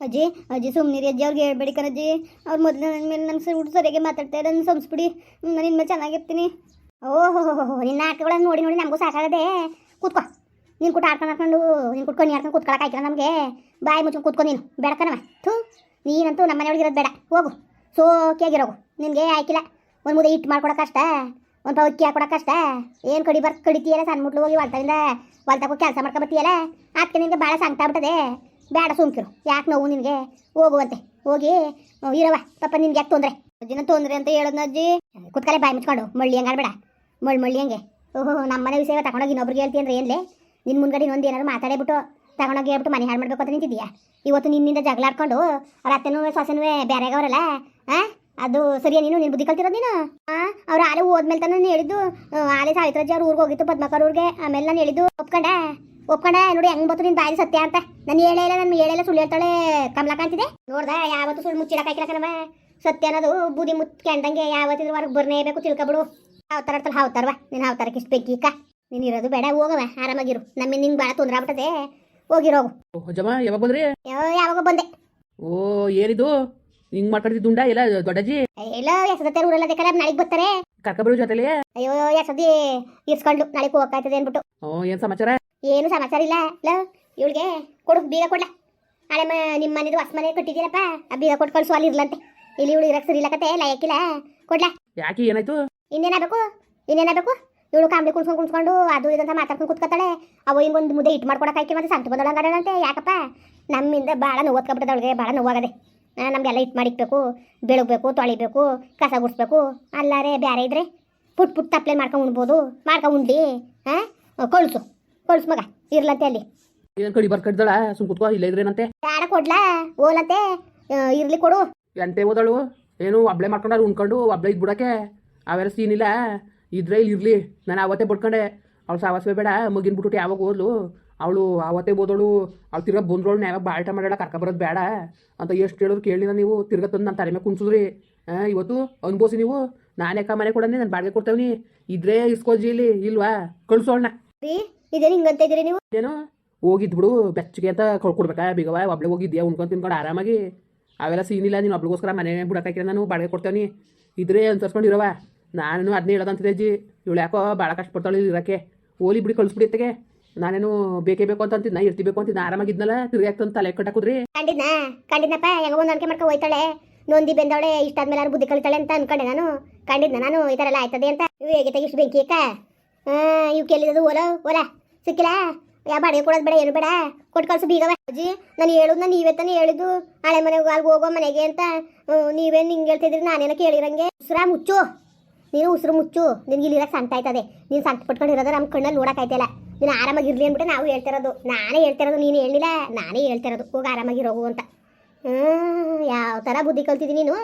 ಅಜ್ಜಿ ಅಜ್ಜಿ ಸುಮ್ಮನಿರಿ ಅಜ್ಜಿ ಅವ್ರಿಗೆ ಹೇಳ್ಬೇಡಿ ಕಣಜ್ಜಿ ಅವ್ರು ಮೊದಲು ನನ್ನ ಮೇಲೆ ನನ್ನ ಸುಟ್ಟು ಸರಿಯಾಗಿ ಮಾತಾಡ್ತಾ ನನ್ನ ಸಂಸ್ಬಿಡಿ ನಾನು ಇನ್ಮೇಲೆ ಚೆನ್ನಾಗಿರ್ತೀನಿ. ಓಹೋ ನಿನ್ನ ಆಟಗಳನ್ನ ನೋಡಿ ನೋಡಿ ನಮಗೂ ಸಾಕಾಗದೆ. ಕೂತ್ಕೋ. ನೀನು ಕೂಟ ಆಡ್ಕೊಂಡು ಆಡ್ಕೊಂಡು, ನೀನು ಕುಟ್ಕೊಂಡು ಆಡ್ಕೊಂಡು ಕೂತ್ಕೊಳಕ್ಕೆ ಆಯ್ತಿಲ್ಲ ನಮಗೆ. ಬಾಯಿ ಮುಚ್ಕೊಂಡು ಕೂತ್ಕೊ ನೀನು. ಬೇಡ ಕಣವ ಥೂ, ನೀನಂತೂ ನಮ್ಮ ಮನೆಯೊಳಗೆ ಇರೋದು ಬೇಡ. ಹೋಗು. ಸೋಕಿಯಾಗಿರೋಗು ನಿನಗೆ ಆಯ್ಕಿಲ್ಲ. ಒಂದು ಮುದ್ದೆ ಇಟ್ಟು ಮಾಡ್ಕೊಡಕ್ಕೆ ಕಷ್ಟ ಒಂದು ಪೌಕ್ಕಿ ಹಾಕೊಡಕ್ಕೆ ಕಷ್ಟ ಏನು ಕಡಿ ಬರ್ ಕಡಿತೀಯಲ್ಲ ಸಣ್ಣ ಮುಟ್ಲು ಹೋಗಿ ಹೊಲ್ತದಿಂದ ಹೊಲ್ತಕ್ಕೂ ಕೆಲಸ ಮಾಡ್ಕೊ ಬರ್ತೀಯಲ್ಲ. ಅದಕ್ಕೆ ನಿನಗೆ ಭಾಳ ಸಂಕಟ ಆಗ್ಬಿಟ್ಟದೆ ಬೇಡ ಸುಮ್ಕಿರು. ಯಾಕೆ ನೋವು ನಿನಗೆ? ಹೋಗುವಂತೆ. ಹೋಗಿ ಇರವ ಪಾಪ ನಿನ್ಗೆ ಯಾಕೆ ತೊಂದರೆ? ಅಜ್ಜಿನ ತೊಂದರೆ ಅಂತ ಹೇಳೋದ್ನ ಅಜ್ಜಿ ಕುತ್ಕಲೆ ಬಾಯಿ ಮುಚ್ಕೊಂಡು. ಮಳ್ಳಿ ಹಂಗೆ ಆಡ್ಬೇಡ ಮಳ್ಳಿ ಮಳ್ಳಿ ಹಂಗೆ. ಓಹೋ ನಮ್ಮ ಮನೆ ವಿಷಯ ತಗೊಂಡೋಗಿ ಇನ್ನೊಬ್ರಿಗೆ ಹೇಳ್ತೀನಿ ಅಂದ್ರೆ ಏನ್ಲೇ? ನಿನ್ನ ಮುಂದ್ಗಡೆ ಇನ್ನೊಂದು ಏನಾದ್ರು ಮಾತಾಡೇಬಿಟ್ಟು ತಗೊಂಡೋಗಿ ಹೇಳ್ಬಿಟ್ಟು ಮನೆ ಹಾಳು ಮಾಡ್ಬೇಕು ಅಂತ ನಿಂತಿದ್ಯಾ ಇವತ್ತು ನಿನ್ನಿಂದ ಜಗಳ ಆಡ್ಕೊಂಡು ಅವ್ರ ಅತ್ತೆನೂ ಸೊಸೆನೂ ಬೇರೆಗವ್ರಲ್ಲ ಆ? ಅದು ಸರಿಯಾ ನೀನು? ನಿನ್ ಬುದ್ಧಿ ಕಲ್ತಿರೋದು ನೀನು? ಆ? ಅವ್ರು ಆಲೆ ಹೋದ್ಮೇಲೆ ತಾನೇ ಹೇಳಿದ್ದು ಆಲೆ ಸಾವಿತ್ರಜ್ಜಿ ಅವ್ರ ಊರಿಗೆ ಹೋಗಿತ್ತು ಪದ್ಮಕರ್ ಊರಿಗೆ. ಆಮೇಲೆ ನಾನು ಹೇಳಿದ್ದು, ಒಪ್ಕೊಂಡೆ. ಒಪ್ಕೊಂಡೆ ನೋಡಿ ಹೆಂಗ್ ಬತ್ತು ನಿನ್ ಬಾಯಿ ಸತ್ಯ ಅಂತ. ನಾನು ಹೇಳೇ ಇಲ್ಲ ನನ್ನ ಹೇಳೇ ಸುಳ್ಳು ಹೇಳ್ತಾಳೆ ಕಮಲಕಾಂತಿದೆ ನೋಡ್ದ ಯಾವತ್ತು ಸುಳ್ಳು ಮುಚ್ಚಿಡಕ್ಕಾಯ್ಕಿಲ್ಲ ಕಣವ ಸತ್ಯ ಅನ್ನೋದು ಬೂದಿ ಮುಚ್ಕೊಂಡಂಗೆ ಯಾವತ್ತಿದ್ರು ಹೊರಗೆ ಬರ್ನೇಬೇಕು ತಿಳ್ಕೊಬಿಡು. ಹಾವ್ತಾರ ಆಡ್ತಾಳೆ ಹಾವ್ತಾರವ ನೀನು ಹಾವ್ತಾರಕ್ಕೆ ಇಷ್ಟು ಬೆಂಕಿ ಇಕ್ಕ ನೀನು ಇರೋದು ಬೇಡ ಹೋಗವ ಆರಾಮಾಗಿರು. ನಮ್ಮ ನಿಂಗೆ ಭಾಳ ತೊಂದರೆ ಆಗ್ಬಿಟ್ಟದೆ. ಹೋಗಿರೋಗು ಓ ಜಮ್ಮ ಯಾವಾಗ ಬಂದ್ರಿ? ಯಾವ- ಯಾವಾಗ ಬಂದೆ. ಓ ಏನಿದು? ಹಿಂಗ್ ಮಾಡ್ಕೊಂಡಿದ್ದುಂಡ ಎಲ್ಲ ದೊಡ್ಡಜ್ಜಿ? ಎಲ್ಲ ಎಸದತ್ತೆ ಊರೆಲ್ಲ ಬೇಕಲ್ಲ ನಾಳೆಗೆ ಬರ್ತಾರೆ. ಕರ್ಕೊಬರು ಜೊತೆಲಿ? ಅಯ್ಯೋ ಎಸದಿ ಇರ್ಸ್ಕೊಂಡು ನಾಳೆಗೆ ಹೋಗ್ಕಾಯ್ತದೆ ಅನ್ಬಿಟ್ಟು ಓ ಏನ್ ಸಮಾಚಾರ? ಏನು ಸಮಾಚಾರ ಇಲ್ಲ? ಲೋ ಇವಳಿಗೆ ಕೊಡು ಬೀಗ ಕೊಡ್ಲ. ಹಳೆ ಮ ನಿಮ್ಮ ಮನೇದು ಹೊಸ ಮನೆ ಕಟ್ಟಿದ್ದೀರಪ್ಪ. ಆ ಬೀಗ ಕೊಟ್ಟು ಕಳಿಸು ಅಲ್ಲಿ ಇರ್ಲಂತೆ. ಇಲ್ಲಿ ಇವಳು ಇರಕ್ಕೆ ಸರಿ ಇಲ್ಲಕತ್ತೆ ಲಯಕ್ಕಿಲ್ಲ ಕೊಡ್ಲಾ. ಯಾಕೆ ಏನಾಯ್ತು? ಇನ್ನೇನಾಗಬೇಕು ಇನ್ನೇನಾಗಬೇಕು ಇವಳು ಕಾಂಬಿ ಕುಣ್ಸ್ಕೊಂಡು ಕುಣ್ಸ್ಕೊಂಡು ಅದು ಇದಂತ ಮಾತಾಡ್ಕೊಂಡು ಕೂತ್ಕೊತಾಳೆ. ಅವ ಹಿಂಗೊಂದು ಮುದ್ದೆ ಇಟ್ಟು ಮಾಡ್ಕೊಡಕ್ಕೆ ಮತ್ತೆ ಸಂತ ಬಂದೊಳಗಾಡಂತೆ ಯಾಕಪ್ಪ? ನಮ್ಮಿಂದ ಭಾಳ ನೋವತ್ಕೊಬಿಟ್ಟದ ಅವಳಿಗೆ ಭಾಳ ನೋವಾಗದೆ ನಮಗೆಲ್ಲ ಇಟ್ಟು ಮಾಡಿಕ್ಬೇಕು ಬೆಳಗ್ಬೇಕು ತೊಳಿಬೇಕು ಕಸ ಗುಡಿಸ್ಬೇಕು. ಅಲ್ಲಾರೆ ಬೇರೆ ಇದ್ರೆ ಪುಟ್ ಪುಟ್ ತಪ್ಪಲೆ ಮಾಡ್ಕೊಂಡು ಉಣ್ಬೋದು. ಮಾಡ್ಕೊಂಡು ಉಂಡು ಹಾಂ ಕಳ್ಸು. ಕಳ್ಸು ಮಗ ಇರ್ಲತ್ತೆ ಅಲ್ಲಿ. ಏನ್ ಕಡಿ ಬರ್ಕಡ್ದಳ ಸುಮ್ ಕುತ್ಕೋ ಇಲ್ಲ ಇದ್ರೇನಂತೆ ಯಾರ ಕೊಡ್ಲಾ? ಓಲತ್ತೆ ಇರ್ಲಿ ಕೊಡು. ಎಂತೆ ಓದಳು ಏನು ಒಬ್ಳೆ ಮಾಡ್ಕೊಂಡಾರ ಉಣ್ಕೊಂಡು ಅಬ್ಳೆ ಇದ್ ಬಿಡಕ್ಕೆ ಅವೆಲ್ಲ ಸೀನ್ ಇಲ್ಲ. ಇದ್ರೆ ಇಲ್ಲಿ ಇರ್ಲಿ. ನಾನು ಅವತ್ತೇ ಬಡ್ಕೊಂಡೆ. ಅವ್ಳು ಸಾವಾಸವೇ ಬೇಡ ಮಗಿನ ಬಿಟ್ಬಿಟ್ಟು ಯಾವಾಗ ಓದ್ಲು ಅವಳು ಅವತ್ತೇ ಓದೋಳು ಅವ್ಳು ತಿರ್ಗಾ ಬಂದ್ರೋಳು ಯಾವಾಗ ಬಾಳ್ಟ ಮಾಡ್ಯಾಳ ಕರ್ಕ ಬರೋದು ಬೇಡ ಅಂತ ಎಷ್ಟು ಹೇಳಿದ್ರು ಕೇಳಿಲ್ಲ ನೀವು. ತಿರ್ಗ ತಂದು ನನ್ನ ತಲೆ ಮೇಲೆ ಕುಣ್ಸಿದ್ರಿ. ಆ, ಇವತ್ತು ಅನ್ಬೋಸಿ ನೀವು. ನಾನೇ ಯಾಕೆ ಮನೆ ಕೊಡಂದಿ ನಾನು ಬಾಡಿಗೆ ಕೊಡ್ತೇವ್ನಿ. ಇದ್ರೆ ಇಸ್ಕೋಜಿ ಇಲ್ಲಿ ಇಲ್ವಾ? ಕಳ್ಸೋಳ್ನ ರೀ ಇದೇನು ಹಿಂಗಂತ ಇದ್ದೀರಿ ನೀವು? ಏನೋ ಹೋಗಿದ್ ಬಿಡು ಬೆಚ್ಚಗೆ ಅಂತ ಕೊಡ್ಬೇಕಾ ಬಿಗವ ಒಬ್ಳೆ ಹೋಗಿದ್ಯಾ ಉಣ್ಕೊಂಡು ತಿನ್ಕೊಂಡು ಆರಾಮಾಗಿ. ಅವೆಲ್ಲ ಸೀನ್ ಇಲ್ಲ ನೀನು ಒಬ್ಳಿಗೋಸ್ಕರ ಮನೆ ಬಿಡಕ್ಕಾಕಿರ ನಾನು ಬಾಡಿಗೆ ಕೊಡ್ತೇವೆ ಇದ್ರೆ ಅನ್ಸರ್ಸ್ಕೊಂಡು ಇರವ ನಾನು ಅದನ್ನೇ ಹೇಳೋದಂತಿದೆ ಅಜ್ಜಿ. ಇವಳು ಯಾಕೋ ಭಾಳ ಕಷ್ಟಪಡ್ತಾಳೆ ಪಡ್ತಾಳೆ ಇರೋಕ್ಕೆ. ಓಲಿ ಬಿಡಿ ಕಳಿಸ್ಬಿಡಿತ್ತಗೆ ನಾನೇನು ಬೇಕೇ ಬೇಕು ಅಂತ ಅಂತಿದ್ನ ಇರ್ತಿಬೇಕು ಅಂತಿದ್ನ ಆರಾಮಾಗಿದ್ನಲ್ಲ ತಿರ್ಗಿ ಆಗ್ತಂತ ತಲೆ ಕಟ್ಟಾಕುದ್ರಿ ಕಂಡಿದ್ನಾ ಕಂಡಿದ್ನಪ್ಪ ಹೆಂಗ ಒಂದು ಅನ್ಕೆ ಮಾಡ್ಕೊ ಹೋಯ್ತಾಳೆ. ನೊಂದಿ ಬೆಂದವಳೆ ಇಷ್ಟಾದ್ಮೇಲೆ ಯಾರು ಬುದ್ಧಿ ಕಳಿತಾಳೆ ಅಂತ ಅನ್ಕೊಂಡೆ ನಾನು. ಕಂಡಿದ್ನ ನಾನು ಈ ಥರ ಎಲ್ಲ ಆಯ್ತದೆ ಅಂತ. ಇವು ಹೇಗೆ ತೆಗಿಸ್ ಬೆಂಕಿ ಅಕ್ಕ? ಇವು ಕೇಳಿದ್ದು ಓಲ ಓಲ. ಸಿಕ್ಕಿಲ್ಲ? ಯಾ ಬಾಡಿಗೆ ಕೊಡೋದು ಬೇಡ ಏನು ಬೇಡ. ಕೊಟ್ಟು ಕಳ್ಸು ಬೀಗವ ಅಜ್ಜಿ. ನಾನು ಹೇಳುದು ನಾನು ನೀವೇ ತಾನೇ ಹೇಳಿದ್ದು. ಹಳೆ ಮನೆಗೆ ಅಲ್ಲಿ ಹೋಗೋ ಮನೆಗೆ ಅಂತ. ನೀವೇನು ಹಿಂಗೆ ಹೇಳ್ತಿದ್ರಿ ನಾನೇನೋ ಕೇಳಿರಂಗೆ. ಉಸಿರ ಮುಚ್ಚು. ನೀನು ಉಸಿರು ಮುಚ್ಚು. ನಿನ್ಗೆ ಇಲ್ಲಿ ಸಂತ ಆಯ್ತದೆ. ನೀನು ಸಂತ ಪಟ್ಕೊಂಡಿರೋದು ನಮ್ಮ ಕಣ್ಣಲ್ಲಿ ನೋಡೋಕ್ಕಾಯ್ತಿಲ್ಲ ನೀನು ಆರಾಮಾಗಿರ್ಲಿ ಅಂದ್ಬಿಟ್ಟು ನಾವು ಹೇಳ್ತಿರೋದು. ನಾನೇ ಹೇಳ್ತಿರೋದು ನೀನು ಹೇಳಿಲ್ಲ ನಾನೇ ಹೇಳ್ತಿರೋದು. ಹೋಗಿ ಆರಾಮಾಗಿರೋಗು ಅಂತ. ಹ್ಮ್, ಯಾವ ಥರ ಬುದ್ಧಿ ಕಲ್ತಿದ್ದೀನಿ ನೀನು?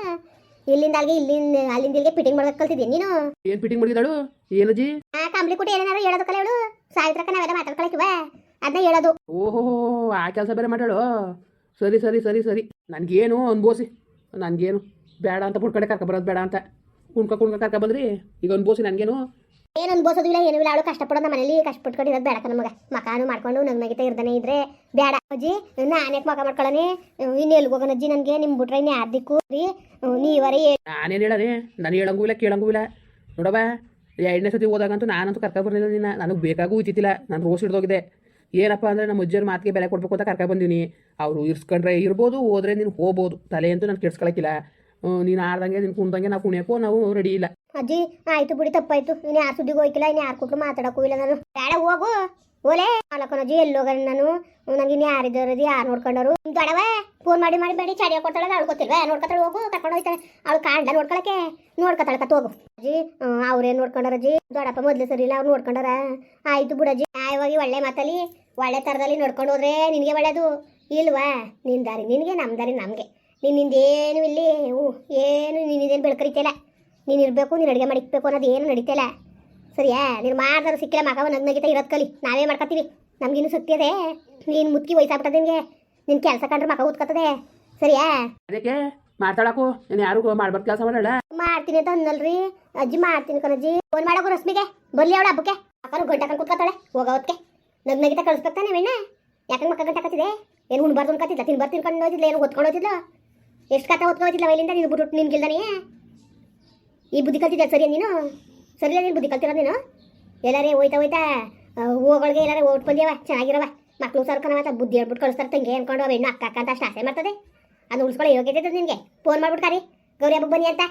ಇಲ್ಲಿಂದ ಅಲ್ಲಿಗೆ ಇಲ್ಲಿಂದ ಅಲ್ಲಿಂದ ಇಲ್ಲಿಗೆ ಫಿಟ್ಟಿಂಗ್ ಮಾಡೋದಕ್ಕೆ ಕಲ್ತಿದ್ದೀನಿ ನೀನು. ಏನು ಫಿಟ್ಟಿಂಗ್ ಮಾಡಿದಾಳು ಏನಜ್ಜಿ ಆ ಕಂಪ್ಲಿ ಕೊಟ್ಟು ಏನೇನಾದ್ರು ಹೇಳೋದಕ್ಕಲ್ಲ ಹೇಳು ಸಾವಿತ್ರಕ್ಕ ನಾವೆಲ್ಲ ಮಾತಾಡ್ಕೊಳಕಿವ ಅದನ್ನ ಹೇಳೋದು. ಓಹೋ ಆ ಕೆಲಸ ಬೇರೆ ಮಾತಾಡು ಸರಿ ಸರಿ ಸರಿ ಸರಿ. ನನಗೇನು ಅನ್ಬೋಸಿ ನನಗೇನು ಬೇಡ ಅಂತ ಬಿಡ್ಕಡೆ ಕರ್ಕೊಬರೋದು ಬೇಡ ಅಂತ. ಕುಣ್ಕ ಕುಣ್ಕ ಕರ್ಕ ಬಂದ್ರಿ? ಈಗ ಅನ್ಬೋಸಿ ನನಗೇನು? ಏನು ಅನ್ಬೋಸೋದು ಇಲ್ಲ ಏನೂ ಇಲ್ಲ. ಅವಳು ಕಷ್ಟಪಡೋದು ನಮ್ಮ ಮನೇಲಿ ಕಷ್ಟಪಟ್ಕೊಂಡಿರೋದು ಬೇಡ ನಮಗೆ. ಮಕಾನು ಮಾಡ್ಕೊಂಡು ನಗ್ನಗಿತ ಇರ್ತಾನೆ ಇದ್ರೆ ಬೇಡ ಅಜ್ಜಿ. ನಾನೇಕ್ ಮಕ ಮಾಡ್ಕೊಳ್ಳೋನೆ ಇನ್ನು ಎಲ್ಗೆ ಹೋಗೋಣ ಅಜ್ಜಿ ನನಗೆ? ನಿಮ್ಮ ಬಿಟ್ರೆ ಇನ್ನು ಯಾರು ದಿಕ್ಕು ರೀ ನೀವರೇ ನಾನೇನು ಹೇಳದೆ? ನಾನು ಹೇಳಂಗೂ ಇಲ್ಲ ಕೇಳಂಗೂ ಇಲ್ಲ. ನೋಡವ ಎರಡನೇ ಸತಿ ಹೋದಾಗಂತೂ ನಾನಂತೂ ಕರ್ಕ ಬರಲಿಲ್ಲ ನಿನ್ನ ನನಗೆ ಬೇಕಾಗೂ ಇತ್ತಿಲ್ಲ ನಾನು ರೋಸ್ ಹಿಡ್ದೋಗಿದೆ. ಏನಪ್ಪ ಅಂದರೆ ನಮ್ಮ ಅಜ್ಜಿಯವ್ರ ಮಾತಿಗೆ ಬೆಲೆ ಕೊಡಬೇಕು ಅಂತ ಕರ್ಕ ಬಂದೀನಿ. ಅವರು ಇರ್ಸ್ಕೊಂಡ್ರೆ ಇರ್ಬೋದು, ಹೋದ್ರೆ ನೀನು ಹೋಗ್ಬೋದು ತಲೆ ಅಂತೂ ನಾನು ಕೆಡ್ಸ್ಕೊಳಕ್ಕಿಲ್ಲ ನೀನು ಆಡ್ದಂಗೆ, ನೀನು ಕುಂದಂಗೆ ನಾವು ಕುಣಿಯೋಕ್ಕೂ ನಾವು ರೆಡಿ ಇಲ್ಲ. ಅಜ್ಜಿ, ಆಯ್ತು ಬಿಡಿ, ತಪ್ಪಾಯ್ತು. ನೀನು ಯಾರು ಸುದ್ದಿಗೆ ಹೋಯ್ಕಿಲ್ಲ ಇನ್ನು ಯಾರು ಕೊಟ್ಟು ಮಾತಾಡಕ್ಕೂ ಇಲ್ಲ ನಾನು. ಬೇಡ, ಹೋಗು. ಓಲೆ ಅಲ್ಲಕ್ಕನಜ್ಜಿ ಎಲ್ಲಿ ಹೋಗ ನಾನು. ನನಗೆ ಇನ್ನು ಯಾರಿದ್ದಾರೆ ಯಾರು ನೋಡ್ಕೊಂಡರು ದೊಡವ ಫೋನ್ ಮಾಡಿ ಮಾಡಿ ಬೇಡಿ ಚಡಿಯ ಕೊಡ್ತಾಳೆ ಅಳ್ಕೊತಿಲ್ವ ನೋಡ್ಕೊತಾಳೆ ಹೋಗು, ಕರ್ಕೊಂಡು ಹೋಯ್ತಾಳೆ ಅವಳು ಕಾಂಡ ನೋಡ್ಕೊಳಕ್ಕೆ. ನೋಡ್ಕೊತಾಳೆ ಕತ್ ಹೋಗು ಅಜ್ಜಿ ಅವ್ರೇನು ನೋಡ್ಕೊಂಡಾರ ಅಜ್ಜಿ? ದೊಡಪ್ಪ ಮೊದ್ಲು ಸರಿ ಇಲ್ಲ, ಅವ್ರು ನೋಡ್ಕೊಂಡಾರ? ಆಯ್ತು ಬಿಡಜ್ಜಿ ನ್ಯಾಯವಾಗಿ ಒಳ್ಳೆ ಮಾತಲ್ಲಿ, ಒಳ್ಳೆ ಥರದಲ್ಲಿ ನೋಡ್ಕೊಂಡು ಹೋದ್ರೆ ನಿನಗೆ ಒಳ್ಳೇದು. ಇಲ್ವಾ? ನಿನ್ ದಾರಿ ನಿನಗೆ ನಮ್ಮ ದಾರಿ ನಮಗೆ. ನಿನ್ನಿಂದೇನು ಇಲ್ಲಿ? ಏನು ನಿನ್ನಿಂದೇನು ಬೆಳ್ಕರಿತಿಲ್ಲ ನೀನು ಇರಬೇಕು, ನೀನು ಅಡುಗೆ ಮಾಡಿಕ್ಬೇಕು ಅನ್ನೋದು ಏನು ನಡೀತಿಲ್ಲ. ಸರಿಯಾ? ನೀನು ಮಾಡ್ದಾರು ಸಿಕ್ಕಿಲ್ಲ ಮಗವ ನಗ್ ಗೀತ ಇರೋದು ಕಲಿ. ನಾವೇ ಮಾಡ್ಕೊತೀವಿ? ನಮ್ಗಿನ್ನು ಸುತ್ತಿದೆ ನೀನು ಮುತ್ಕಿ ವಯಸ್ಸಾಗ್ಬಿಟ್ಟದೆ ನಿನಗೆ. ನಿನ್ನ ಕೆಲಸ ಕಂಡ್ರೆ ಮಗ ಉತ್ಕೊತದೆ ಸರಿಯಾ? ಅದಕ್ಕೆ ಮಾತಾಡಕು ನೀನು ಯಾರು ಮಾಡ್ಬಾರ್ದು ಕೆಲಸ ಮಾಡಲ್ಲ? ಮಾಡ್ತೀನಿ ಅಂತ ಅನ್ನಲ್ರಿ. ಅಜ್ಜಿ ಮಾಡ್ತೀನಿ ಕಣಜ್ಜಿ. ಫೋನ್ ಮಾಡೋಕು ರಶ್ಮಿಗೆ. ಬರ್ಲಿ ಅವಳ ಹಬ್ಬಕ್ಕೆ. ಅಕ್ಕನು ಗಂಟೆ ಕಂಡು ಕೂತ್ಕೊತಾಳೆ. ಹೋಗೋದಕ್ಕೆ ನಗ್ ಗೀತ ಕಳಿಸ್ಬೇಕಾನೆ ವೆಣ್ಣ ಯಾಕಂದ್ರೆ ಮಕ್ಕ ಗಂಟೆ ಕತ್ತಿದೆ ಏನು ಉಣ್ಬಾರ್ದು ತಿನ್ ತಿನ್ಬಾರ್ದು ತಿನ್ಕೊಂಡು ಹೋಗಿದ್ಲ ಏನು ಹೊತ್ಕೊಂಡು ಹೋಗಿದ್ಲ ಎಷ್ಟು ಕಥ ಹೊತ್ಕೊಂಡು ಹೋಗಿದ್ಲ ವೈಲಿಂದ ನೀನು ಬಿಟ್ಟು ನಿನ್ಗಿಲ್ದಾನೆ? ಈ ಬುದ್ಧಿ ಕಲ್ತಿದ್ದೆ ಸರಿ ನೀನು? ಸರಿ ನೀನು ಬುದ್ಧಿ ಕಲ್ತಿರೋದು ನೀನು? ಎಲ್ಲಾರೇ ಹೋಯ್ತಾ ಹೋಯ್ತಾ ಹೂವುಗಳಿಗೆ ಎಲ್ಲಾರೇ ಓಟ್ ಬಂದ್ಯವ ಚೆನ್ನಾಗಿರವ ಮಕ್ಳು ಮತ್ತೆ ಬುದ್ಧಿ ಹೇಳ್ಬಿಟ್ಟು ಕಳಿಸ್ತಾರೆ, ತಂಗೆ ಅನ್ಕೊಂಡು ಅವ ಹೆಣ್ಣು ಅಕ್ಕ ಅಕ್ಕ ಅಂತ ಅಷ್ಟು ಆಸೆ ಮಾಡ್ತದೆ. ಅದು ಉಳಿಸ್ಕೊಳ್ಳೋ ಯೋಗ್ಯತೆ ನಿನಗೆ. ಫೋನ್ ಮಾಡ್ಬಿಟ್ಟು ಕರಿ. ಗೌರಿ ಹಬ್ಬಕ್ಕೆ ಬನ್ನಿ ಅಂತ.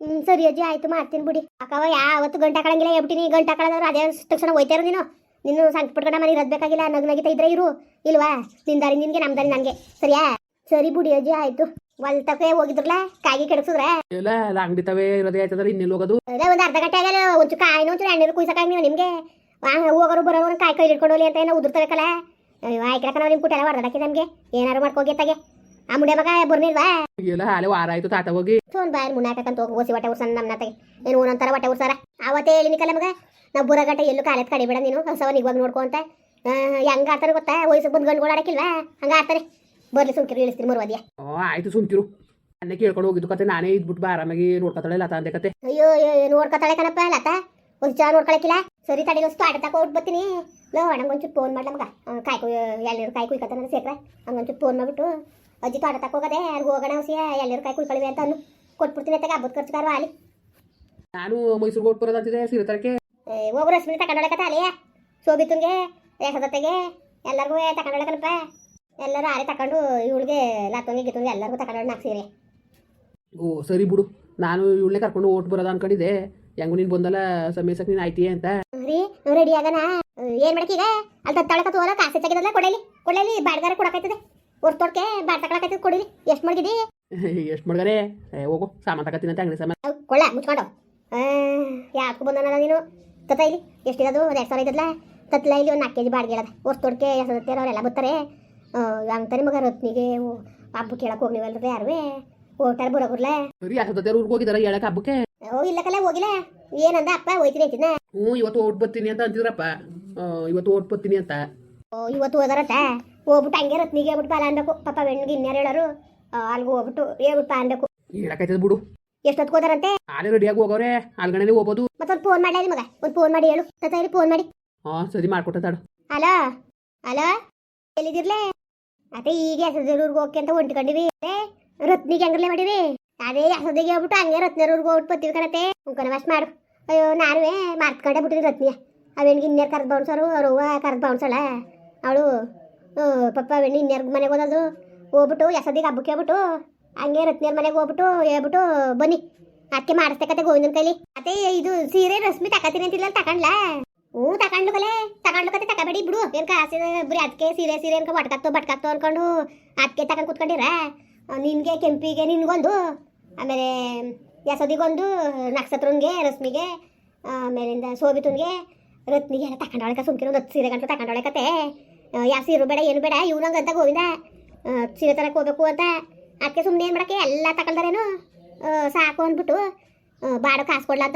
ಹ್ಞೂ ಸರಿ ಅಜ್ಜಿ, ಆಯ್ತು, ಮಾಡ್ತೀನಿ ಬಿಡಿ. ಅಕ್ಕವ ಯಾವತ್ತು ಗಂಟೆ ಕಳಂಗಿಲ್ಲ ಹೇಳ್ಬಿಟ್ಟಿನಿ ಗಂಟೆ ಹಾಕೊಳ್ಳೋರು ಅದೇ ತಕ್ಷಣ ಹೋಯ್ತಾರೋ ನೀನು. ನೀನು ಸಂಕಟ ಪಟ್ಕೊಂಡ ಮನೆ ಇರೋದು ಬೇಕಾಗಿಲ್ಲ, ನಗ್ ಇದ್ರೆ ಇರು. ಇಲ್ವಾ? ನಿನ್ ದಾರಿ ನಿನ್ಗೆ ನಮ್ಮ ದಾರಿ ನನಗೆ. ಸರಿಯಾ? ಸರಿ ಬಿಡಿ ಅಜ್ಜಿ, ಆಯ್ತು. ಹೊಲ್ತಕ್ಕೆ ಹೋಗಿದ್ರಲ್ಲ ಕಾಯಿಗೆ ಕೆಡಸಿದ್ರೆ? ಎಲ್ಲ ಅಂಗಡಿ ತವೇ ಇರೋದೇ ಆಯ್ತದ್ರೆ ಇನ್ನೆಲ್ಲಿ ಹೋಗೋದು. ಅದೇ ಒಂದು ಅರ್ಧ ಗಂಟೆ ಆಗಲ್ಲ ಒಂಚು ಕಾಯಿ ಒಂಚೂರು ಎಣ್ಣೆ ಕುಯ್ಸಕ್ಕಾಗ ನೀವು ನಿಮಗೆ? ಹೋಗೋರು ಬರೋರು ಕಾಯಿ ಕೈ ಹಿಡ್ಕೊಂಡು ಹೋಗ್ಲಿ ಅಂತ ಏನೋ ಉದುರ್ತಬೇಕಲ್ಲ ಆಯ್ಕಲಕ್ಕ ನಾವು ನಿಮ್ಮ ಕುಟೆಲ್ಲ ಹೊಡೆದಾಕಿ ನಮಗೆ. ಏನಾರು ಮಾಡ್ಕೋಗಿ ತಗೆ ಆ ಮುಂಡೆ ಮಗ ಬರ್ನಿಲ್ವಾ ಇಲ್ಲ ಹಾಲೆ ವಾರ ಆಯ್ತು ತಾತ ಹೋಗಿ. ಸೋನ್ ಬಾಯ್ ಮುನ್ನಾಕಂತ ಹೋಗಿ ಓಸಿ ಹೊಟ್ಟೆ ಉರ್ಸನ್ ನಮ್ಮ ತಗೆ ಏನು ಒಂದೊಂಥರ ಹೊಟ್ಟೆ ಉರ್ಸಾರ? ಅವತ್ತೇ ಹೇಳಿನಿಕಲ್ಲ ಮಗ ನಾವು ಬುರ ಗಂಟೆ ಎಲ್ಲೂ ಕಾಲೇಜ್ ಕಡಿಬೇಡ ನೀನು ಹೊಸವನ್ ಇವಾಗ ನೋಡ್ಕೊ ಅಂತ. ಹೆಂಗ ಆಡ್ತಾರೆ ಗೊತ್ತಾ? ವಯಸ್ಸಿಗೆ ಬಂದು ಗಂಡುಗಳು ಆಡಕ್ಕಿಲ್ವಾ ಹಂಗ ಆಡ್ತಾರೆ ಬರ್ಲಿ ಸುಮ್ಕಿರಿ ಇಳಿಸ್ತೀನಿ ಮರುವದಿಯ ಓ ಆಯ್ತು ಸುಮ್ಕಿರು. ಅನ್ನೇ ಕೇಳ್ಕೊಂಡು ಹೋಗಿದ್ದು ಕತೆ ನಾನೇ ಇದ್ಬಿಟ್ಟು ಆರಾಮಾಗಿ ನೋಡ್ಕೊತಾಳೆ ಲತಾ ಅಂದೆ ಕತೆ. ಅಯ್ಯೋ ನೋಡ್ಕೊತಾಳೆ ಕಣಪ್ಪ ಲತಾ. ಒಂದು ಚಾ ನೋಡ್ಕೊಳಕಿಲ್ಲ? ಸರಿ ತಡಿ ಒಂದು ಸ್ಟಾರ್ಟ್ ತಕೊ ಬರ್ತೀನಿ. ಲೋ ನಂಗೊಂಚೂರು ಫೋನ್ ಮಾಡ್ಲ ಮಗ ಆ, ಕಾಯಿ ಕುಯ್ ಎಳ್ನೀರು ಕಾಯಿ ಕುಯ್ಕತ್ತಾನ ಸೇಕ್ರೆ ಹಂಗೊಂಚೂರು ಫೋನ್ ಮಾಡ್ಬಿಟ್ಟು ಅಜ್ಜಿ ತೋಟ ತಕೋಗದೆ ಯಾರು ಹೋಗೋಣ ಹೊಸಿಯ ಎಲ್ಲರೂ ಕಾಯಿ ಕುಯ್ಕೊಳ್ವಿ ಅಂತ ಅನ್ನು ಕೊಟ್ಬಿಡ್ತೀನಿ ಅತ್ತಾಗ ಹಬ್ಬದ ಕಾರು ಅಲ್ಲಿ ನಾನು ಮೈಸೂರು ಹೊಟ್ಟು ಬರೋದಂತಿದೆ ಸೀರೆ ತರಕ್ಕೆ. ಒಬ್ಬರು ರಶ್ಮಿ ತಗೊಂಡೊಳಕತ್ತ ಅಲ್ಲಿ ಸೋಬಿತುಂಗೆ ರೇಖದತ್ತೆಗೆ ಎಲ್ಲರಿಗೂ ತಗೊಂಡೊಳಕನಪ್ಪ ಎಲ್ಲರೂ ಆರೆ ತಕೊಂಡು ಇವಳಿಗೆ ಲಾತೊಂಗಿ ಗಿತೊಂಗಿ ಎಲ್ಲರಿಗೂ ತಕೊಂಡು ನಾಲ್ಕು ಸೀರೆ ಓ ಸರಿ ಬಿಡು. ನಾನು ಇವಳನ್ನೇ ಕರ್ಕೊಂಡು ಓಟ್ ಬರೋದ ಅನ್ಕೊಂಡಿದ್ದೆ. ಹೆಂಗು ನೀನು ಬಂದಲ್ಲ ಸಮಯಸಕ್ಕೆ ನೀನು ಆಯ್ತೀಯ ಅಂತ. ರೀ ರೆಡಿ ಆಗನ ಏನ್ ಈಗ? ಅಲ್ಲಿ ತತ್ತಾಳ ತೋಲ ಕಾಸೆ ತೆಗೆದಲ್ಲ ಕೊಡಲಿ. ಕೊಡಲಿ ಬಾಡ್ಗಾರ ಕೊಡಕೈತದೆ. ಹೊರ್ತೊಡ್ಕೆ ಬಾಡ್ ತಗೊಳಕೈತದೆ ಕೊಡಿಲಿ. ಎಷ್ಟು ಮಾಡಿದಿ ಎಷ್ಟು ಮಾಡ್ಗಾರೆ? ಹೋಗು ಸಾಮಾನು ತಗೋತೀನಿ ಅಂತ ಅಂಗಡಿ ಸಾಮಾನು. ಕೊಳ್ಳ ಮುಚ್ಕೊಂಡು. ಯಾಕೆ ಬಂದನಲ್ಲ ನೀನು? ತತ್ತ ಇಲ್ಲಿ? ಎಷ್ಟಿರೋದು ಒಂದು ಎರಡು ಸಾವಿರ ಇದ್ದಲ್ಲ ತತ್ತಲ ಇಲ್ಲಿ ಒಂದು ನಾಲ್ಕು ಕೆ ಜಿ ಬಾಡಿಗೆ ಹೇಳದ ಹೊರ್ತೊಡ್ಕೆ ಎಷ್ಟು ಅವರೆಲ್ಲ ಬರ್ತಾರೆ ಅಂತಾರೆ ಮಗ ರತ್ನಿಗೆ ಹಬ್ಬ ಕೇಳಕ್ ಹೋಗ್ಲಿವಲ್ರಿ ಯಾರು ಹೋಗ್ತಾರೆ ಬರೋಗ್ರಲ್ಲ ಸರಿ ಯಾಸತ್ತೆ ಊರಿಗೆ ಹೋಗಿದಾರ ಹೇಳಕ್ ಹಬ್ಬಕ್ಕೆ? ಹೋಗಿಲ್ಲಕಲ್ಲ ಹೋಗಿಲ್ಲ. ಏನಂದ ಅಪ್ಪ? ಹೋಯ್ತೀನಿ ಅಂತಿದ್ನ? ಹ್ಞೂ ಇವತ್ತು ಓಟ್ ಬರ್ತೀನಿ ಅಂತ ಅಂತಿದ್ರಪ್ಪ. ಇವತ್ತು ಓಟ್ ಬರ್ತೀನಿ ಅಂತ. ಓ, ಇವತ್ತು ಹೋದಾರತ್ತ? ಹೋಗ್ಬಿಟ್ಟು ಹಂಗೆ ರತ್ನಿಗೆ ಹೇಳ್ಬಿಟ್ಟು ಪಾಲ ಅನ್ಬೇಕು ಪಾಪ ಬೆಣ್ಣಿಗೆ ಇನ್ಯಾರು ಹೇಳೋರು? ಅಲ್ಲಿಗೆ ಹೋಗ್ಬಿಟ್ಟು ಹೇಳ್ಬಿಟ್ಟು ಪಾ ಅನ್ಬೇಕು ಹೇಳಕೈತದ ಬಿಡು. ಎಷ್ಟೊತ್ತು ಹೋದಾರಂತೆ? ಆಲೇ ರೆಡಿಯಾಗಿ ಹೋಗೋರೆ ಆಲ್ಗಣನೆ ಹೋಗ್ಬೋದು. ಮತ್ತೊಂದು ಫೋನ್ ಮಾಡಲಿ ಮಗ? ಒಂದು ಫೋನ್ ಮಾಡಿ ಹೇಳು. ತತ್ತ ಫೋನ್ ಮಾಡಿ. ಹಾಂ ಸರಿ ಮಾಡ್ಕೊಟ್ಟೆ ತಾಡು ಹಲೋ ಹಲೋ ಎಲ್ಲಿದಿರ್ಲೆ ಅದೇ ಈಗ ಹೆಸರೂರ್ಗೆ ಹೋಗಿ ಅಂತ ಹೊಂಟ್ಕೊಂಡಿವಿ. ಏ, ರತ್ನಿಗೆ ಹೆಂಗರ್ಲೆ ಮಾಡಿವಿ ಅದೇ ಯಸದಿಗೆ ಹೋಗ್ಬಿಟ್ಟು ಹಂಗೆ ರತ್ನರೂರ್ಗೆ ಹೋಗ್ಬಿಟ್ಟು ಬರ್ತೀವಿ ಕಣತೆ. ಉಂಕನವಾಸ್ ಮಾಡು. ಅಯ್ಯೋ ನಾನುವೇ ಮಾರ್ತ್ಕೊಂಡೆ ಬಿಟ್ಟಿದ್ವಿ ರತ್ನಿಯ. ಅವೇನಿಗೆ ಇನ್ಯಾರು ಕರ್ದು ಬೌನ್ಸರು ಅವ್ರ ಅವ್ವ ಕರ್ದು ಬೌನ್ಸಳ. ಅವಳು ಪಪ್ಪ ಬೆಣ್ಣಿ ಇನ್ನೇರ್ ಮನೆಗೆ ಹೋದದು ಹೋಗ್ಬಿಟ್ಟು ಯಸದಿಗೆ ಹಬ್ಬಕ್ಕೆ ಹೋಗ್ಬಿಟ್ಟು ಹಂಗೆ ರತ್ನಿಯರ್ ಮನೆಗೆ ಹೋಗ್ಬಿಟ್ಟು ಹೇಳ್ಬಿಟ್ಟು ಬನ್ನಿ. ಅದಕ್ಕೆ ಮಾಡಿಸ್ತೇಕತೆ ಗೋವಿಂದನ ಕೈಲಿ. ಅದೇ ಇದು ಸೀರೆ ರಶ್ಮಿ ತಕತೀನಿ ಅಂತಿಲ್ಲ ತಕೊಂಡ್ಲಾ? ಹ್ಞೂ ತಗೊಂಡು ಕಲೆ ತಗೊಂಡು ಕತೆ ತಗೋಬೇಡಿ ಬಿಡು. ಏನ್ ಕಾಸು ಬರೀ ಅದಕ್ಕೆ ಸೀರೆ ಸೀರೆ ಅನ್ಕ ಬಟ್ಕತ್ತೋ ಬಟ್ಕತ್ತು ಅನ್ಕೊಂಡು ಅದಕ್ಕೆ ತಗೊಂಡು ಕೂತ್ಕೊಂಡಿರ? ನಿನಗೆ ಕೆಂಪಿಗೆ ನಿನ್ಗೊಂದು ಆಮೇಲೆ ಯಸೋದಿಗೊಂದು ನಕ್ಷತ್ರನ್ಗೆ ರಶ್ಮಿಗೆ ಆಮೇಲಿಂದ ಶೋಭಿತನ್ಗೆ ರತ್ನಿಗೆ ಎಲ್ಲ ತಗೊಂಡೊಳಕ ಸುಮ್ಕಿರೋ. ಹತ್ತು ಸೀರೆ ಗಂಟು ತಗೊಂಡೊಳಕತೆ ಯಾವ ಸೀರು ಬೇಡ ಏನು ಬೇಡ ಇವನಂಗಂತ ಗೋವಿಂದ. ಆ, ಸೀರೆ ತರಕ್ಕೆ ಹೋಗ್ಬೇಕು ಅಂತ. ಅದಕ್ಕೆ ಸುಮ್ಮನೆ ಏನು ಮಾಡೋಕ್ಕೆ? ಎಲ್ಲ ತಗೊಂಡಾರೇನು ಸಾಕು ಅಂದ್ಬಿಟ್ಟು ಬಾಡ ಕಾಸು ಕೊಡ್ಲಾ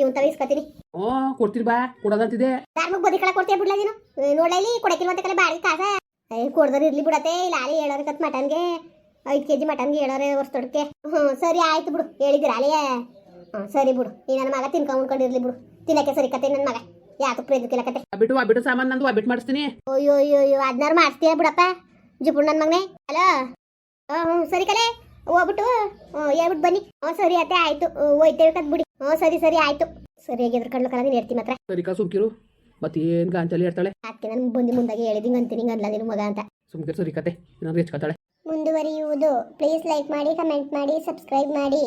ಇವನ್ ತವ ಇಸ್ಕೊತೀನಿ. ಓ ಕೊಡ್ತೀರಿ ಬಾ ಕೊಡೋದಂತಿದೆ. ಧಾರ್ಮಿಕ ಬದಿ ಕಳ ಕೊಡ್ತೀಯ ಬಿಡ್ಲ ನೀನು? ನೋಡಲಿ ಕೊಡಕಿಲ್ ಮತ್ತೆ ಕಲೆ ಬಾಡಿಗೆ ಕಾಸ. ಕೊಡ್ದಾರ ಇರ್ಲಿ ಬಿಡತ್ತೆ ಇಲ್ಲ ಅಲ್ಲಿ ಹೇಳೋರೆ ಕತ್ ಮಟನ್ಗೆ. ಐದು ಕೆಜಿ ಮಟನ್ಗೆ ಹೇಳೋರೆ ವರ್ಷದೊಡಕ್ಕೆ ಹ್ಞೂ ಸರಿ ಆಯ್ತು ಬಿಡು ಹೇಳಿದಿರ ಅಲ್ಲಿಯ ಹ್ಞೂ ಸರಿ ಬಿಡು ಈ ನನ್ನ ಮಗ ತಿನ್ಕೊಂಡು ಉಣ್ಕೊಂಡಿರ್ಲಿ ಬಿಡು. ತಿನ್ನಕ್ಕೆ ಸರಿ ಕತೆ ನನ್ನ ಮಗ. ಯಾಕೆ ಪ್ರೇದಕ್ಕೆಲ್ಲ ಕತೆ. ಅಬಿಟ್ಟು ಬಿಟ್ಟು ಸಾಮಾನು ನಂದು ಅಬಿಟ್ಟು ಮಾಡಿಸ್ತೀನಿ. ಅಯ್ಯೋ ಅಯ್ಯೋ ಅಯ್ಯೋ ಅದನ್ನಾರು ಮಾಡಿಸ್ತೀಯ ಬಿಡಪ್ಪ? ಜಿಪುಣ್ ನನ್ನ ಮಗನೇ. ಹಲೋ? ಹ್ಞೂ ಸರಿ ಕಲೆ. ಹೋಗ್ಬಿಟ್ಟು ಹೇಳ್ಬಿಟ್ಟು ಬನ್ನಿ. ಹ್ಞೂ ಸರಿ ಅತ್ತೆ ಆಯ್ತು. ಹೋಯ್ತೇವೆ ಕದ್ ಬಿಡಿ ಹ್ಞೂ ಸರಿ ಸರಿ ಆಯ್ತು. ಸರಿಯಾಗಿ ಎದ್ರಕಂಡ್ಲು ಕಣ್ಣು ನೀನು ಹೇಳ್ತೀನಿ ಮಾತ್ರ. ಸರಿ ಕಾ ಸುಮ್ಕಿರು. ಮತ್ತೆ ಏನ್ ಗಾಂಚಲಿ ಹೇಳ್ತಾಳೆ. ಅತ್ತೆ ನಾನು ಬಂದು ಮುಂದಾಗಿ ಹೇಳಿದಿಂಗ್ ಅಂತೀನಿ ಹಿಂಗೆ ಅಲ್ಲ ನಿನ್ನ ಮಗ ಅಂತ. ಸುಮ್ಕಿರು ಸರಿ ಕತೆ. ಏನಾದ್ರು ಹೆಚ್ಕೊತಾಳೆ ಮುಂದುವರಿಯುವುದು. ಪ್ಲೀಸ್ ಲೈಕ್ ಮಾಡಿ ಕಮೆಂಟ್ ಮಾಡಿ ಸಬ್ಸ್ಕ್ರೈಬ್ ಮಾಡಿ.